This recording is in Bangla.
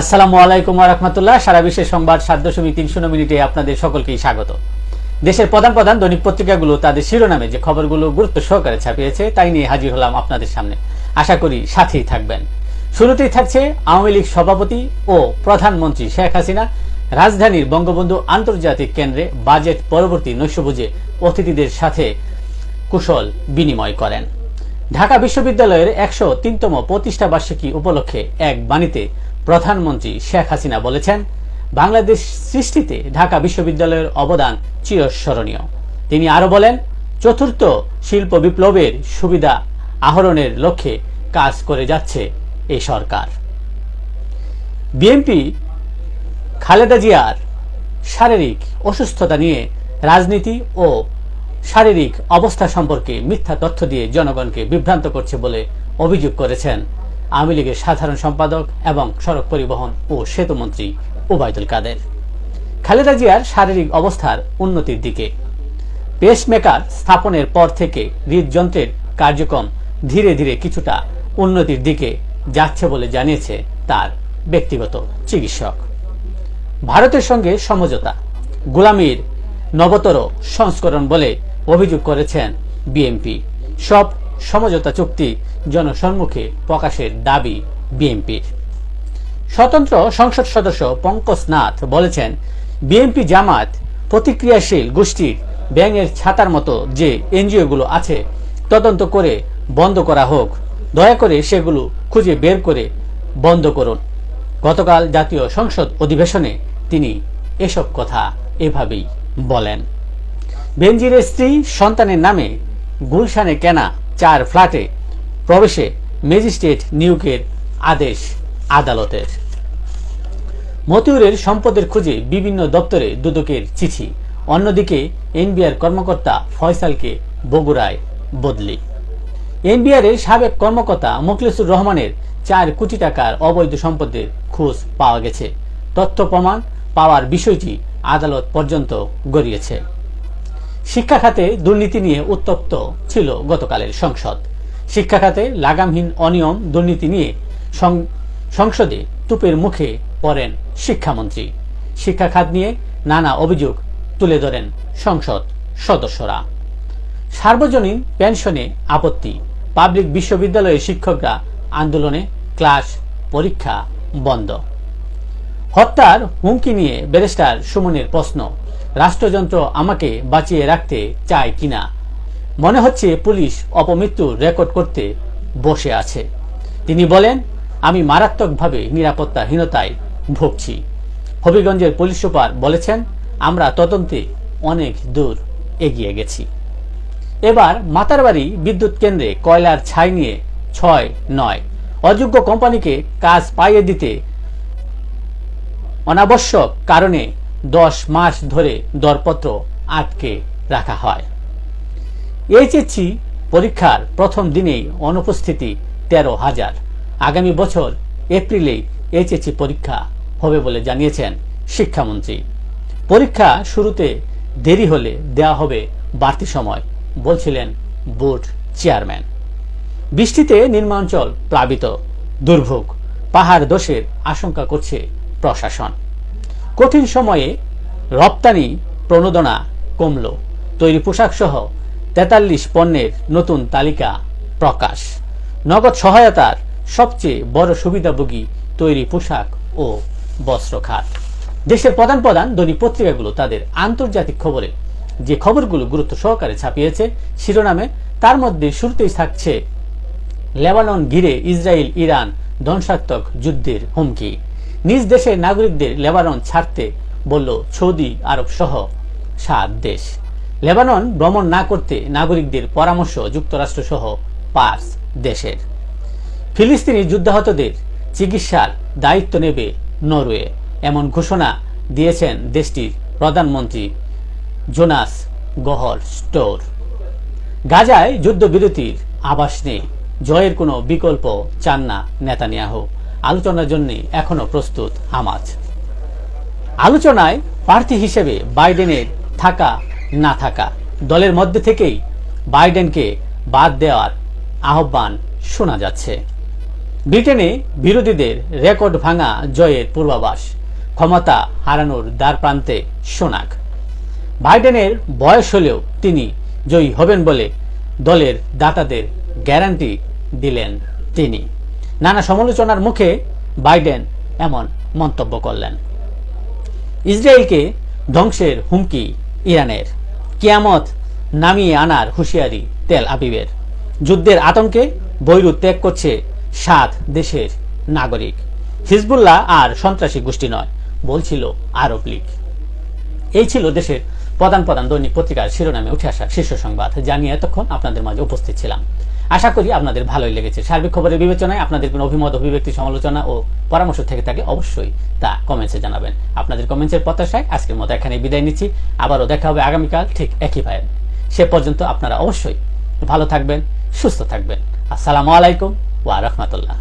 আসসালামু আলাইকুম রহমতুল্লাহ। সারা বিশ্বের সংবাদ সাত দশমিক তিন শূন্য মিনিটে আপনাদের সকলকেই স্বাগত। দেশের প্রধান প্রধান দৈনিক পত্রিকাগুলো তাদের শিরোনামে যে খবরগুলো গুরুত্ব সহকারে ছাপিয়েছে, তাই নিয়ে হাজির হলাম আপনাদের সামনে। আশা করি সাথেই থাকবেন। শুরুতেই থাকছে আওয়ামী লীগ সভাপতি ও প্রধানমন্ত্রী শেখ হাসিনা রাজধানীর বঙ্গবন্ধু আন্তর্জাতিক কেন্দ্রে বাজেট পরবর্তী নৈশভোজে অতিথিদের সাথে কুশল বিনিময় করেন। ঢাকা বিশ্ববিদ্যালয়ের একশো তিনতম প্রতিষ্ঠা বার্ষিকী উপলক্ষে এক বাণীতে প্রধানমন্ত্রী শেখ হাসিনা বলেছেন, বাংলাদেশ সৃষ্টিতে ঢাকা বিশ্ববিদ্যালয়ের অবদান চিরস্মরণীয়। তিনি আরও বলেন, চতুর্থ শিল্প বিপ্লবের সুবিধা আহরণের লক্ষ্যে কাজ করে যাচ্ছে এই সরকার। বিএনপি খালেদা জিয়ার শারীরিক অসুস্থতা নিয়ে রাজনীতি ও শারীরিক অবস্থা সম্পর্কে মিথ্যা তথ্য দিয়ে জনগণকে বিভ্রান্ত করছে বলে অভিযোগ করেছেন আওয়ামী লীগের সাধারণ সম্পাদক এবং সড়ক পরিবহন ও সেতুমন্ত্রী ওবায়দুল কাদের। খালেদা জিয়ার শারীরিক অবস্থার উন্নতির দিকে। পেসমেকার স্থাপনের পর থেকে হৃদযন্ত্রের কার্যক্রম ধীরে ধীরে কিছুটা উন্নতির দিকে যাচ্ছে বলে জানিয়েছে তার ব্যক্তিগত চিকিৎসক। ভারতের সঙ্গে সমঝোতা, গোলামির নবতর সংস্করণ বলে অভিযোগ করেছেন বিএনপি সব সমঝোতা চুক্তি জনসম্মুখে প্রকাশের দাবি বিএনপির স্বতন্ত্র সংসদ সদস্য পঙ্কজ নাথ বলেছেন বিএনপি জামাত প্রতিক্রিয়াশীল গোষ্ঠীর ব্যাঙের ছাতার মতো যে এনজিওগুলো আছে, তদন্ত করে বন্ধ করা হোক। দয়া করে সেগুলো খুঁজে বের করে বন্ধ করুন। গতকাল জাতীয় সংসদ অধিবেশনে তিনি এসব কথা এভাবেই বলেন। বেনজিরের স্ত্রী সন্তানের নামে গুলশানে কেনা চার ফ্ল্যাটে প্রবেশে ম্যাজিস্ট্রেট নিয়োগের আদেশ আদালতের। মতিউরের সম্পদের খুঁজে বিভিন্ন দপ্তরে দুদকের চিঠি। অন্যদিকে এনবিআর কর্মকর্তা ফয়সালকে বগুড়ায় বদলি। এনবিআর এর সাবেক কর্মকর্তা মুখলেসুর রহমানের চার কোটি টাকার অবৈধ সম্পদের খোঁজ পাওয়া গেছে। তথ্য প্রমাণ পাওয়ার বিষয়টি আদালত পর্যন্ত গড়িয়েছে। শিক্ষা খাতে দুর্নীতি নিয়ে উত্তপ্ত ছিল গতকালের সংসদ। শিক্ষা খাতে লাগামহীন অনিয়ম, দুর্নীতি নিয়ে সংসদে তুপের মুখে পড়েন শিক্ষামন্ত্রী। শিক্ষা খাত নিয়ে নানা অভিযোগ তুলে ধরেন সংসদ সদস্যরা। সার্বজনীন পেনশনে আপত্তি। পাবলিক বিশ্ববিদ্যালয়ের শিক্ষকরা আন্দোলনে ক্লাস পরীক্ষা বন্ধ। হত্যার হুমকি নিয়ে ব্যারিস্টার সুমনের প্রশ্ন। রাষ্ট্রযন্ত্র আমাকে বাঁচিয়ে রাখতে চায় কিনা? মনে হচ্ছে পুলিশ অপমৃত্যুর রেকর্ড করতে বসে আছে। তিনি বলেন, আমি মারাত্মকভাবে নিরাপত্তাহীনতায় ভুগছি। হবিগঞ্জের পুলিশ সুপার বলেছেন, আমরা তদন্তে অনেক দূর এগিয়ে গেছি। এবার মাতারবাড়ি বিদ্যুৎ কেন্দ্রে কয়লার ছাই নিয়ে ছয় নয়। অযোগ্য কোম্পানিকে কাজ পাইয়ে দিতে অনাবশ্যক কারণে দশ মাস ধরে দরপত্র আটকে রাখা হয়। এইচএসসি পরীক্ষার প্রথম দিনেই অনুপস্থিতি তেরো হাজার। আগামী বছর এপ্রিলেই এইচএসসি পরীক্ষা হবে বলে জানিয়েছেন শিক্ষামন্ত্রী। পরীক্ষা শুরুতে দেরি হলে দেওয়া হবে বাড়তি সময়, বলছিলেন বোর্ড চেয়ারম্যান। বৃষ্টিতে নির্মাঞ্চল প্লাবিত, দুর্ভোগ, পাহাড় দোষের আশঙ্কা করছে প্রশাসন। কঠিন সময়ে রপ্তানি প্রণোদনা কমল। তৈরি পোশাক সহ তেতাল্লিশ পণ্যের নতুন তালিকা প্রকাশ। নগদ সহায়তার সবচেয়ে বড় সুবিধাভোগী তৈরি পোশাক ও বস্ত্র খাত দেশের প্রধান প্রধান দৈনিক পত্রিকাগুলো তাদের আন্তর্জাতিক খবরে। যে খবরগুলো গুরুত্ব সহকারে ছাপিয়েছে শিরোনামে, তার মধ্যে শুরুতেই থাকছে লেবানন ঘিরে ইসরায়েল ইরান ধ্বংসাত্মক যুদ্ধের হুমকি। নিজ দেশের নাগরিকদের লেবানন ছাড়তে বলল সৌদি আরব সহ সাত দেশ। লেবানন ভ্রমণ না করতে নাগরিকদের পরামর্শ যুক্তরাষ্ট্র সহ পাঁচ দেশের। ফিলিস্তিনি যুদ্ধাহতদের চিকিৎসার দায়িত্ব নেবে নরওয়ে, এমন ঘোষণা দিয়েছেন দেশটির প্রধানমন্ত্রী জোনাস গহর স্টোর। গাজায় যুদ্ধবিরতির আভাস নেই, জয়ের কোনো বিকল্প চান না নেতানিয়াহু। আলোচনার জন্য এখনও প্রস্তুত হামাজ। আলোচনায় প্রার্থী হিসেবে বাইডেনের থাকা, না থাকা, দলের মধ্যে থেকেই বাইডেনকে বাদ দেওয়ার আহ্বান শোনা যাচ্ছে। ব্রিটেনে বিরোধীদের রেকর্ড ভাঙা জয়ের পূর্বাভাস, ক্ষমতা হারানোর দ্বার প্রান্তে সোনাক বাইডেনের বয়স হলেও তিনি জয়ী হবেন বলে দলের দাতাদের গ্যারান্টি দিলেন তিনি। নানা সমালোচনার মুখে বাইডেন এমন মন্তব্য করলেন। ইসরায়েলকে ধ্বংসের হুমকি ইরানের। কিয়ামত নামিয়ে আনার হুঁশিয়ারি তেল আবিবের। যুদ্ধের আতঙ্কে বৈরুত ত্যাগ করছে সাত দেশের নাগরিক। হিজবুল্লাহ আর সন্ত্রাসী গোষ্ঠী নয়, বলছিল আরব লীগ। এই ছিল দেশের প্রধান প্রধান দৈনিক পত্রিকার শিরোনামে উঠে আসা শীর্ষ সংবাদ জানিয়ে এতক্ষণ আপনাদের মাঝে উপস্থিত ছিলাম। আশা করি আপনাদের ভালোই লেগেছে। সার্বিক খবরের বিবেচনায় আপনাদের কোনো অভিমত, অভিব্যক্তি, সমালোচনা ও পরামর্শ থেকে থাকে অবশ্যই তা কমেন্টসে জানাবেন। আপনাদের কমেন্টসের প্রত্যাশায় আজকের মতো এখানে বিদায় নিচ্ছি। আবারও দেখা হবে আগামীকাল ঠিক একই ভাই সে পর্যন্ত আপনারা অবশ্যই ভালো থাকবেন, সুস্থ থাকবেন। আসসালামু আলাইকুম ওয়া রাহমাতুল্লাহ।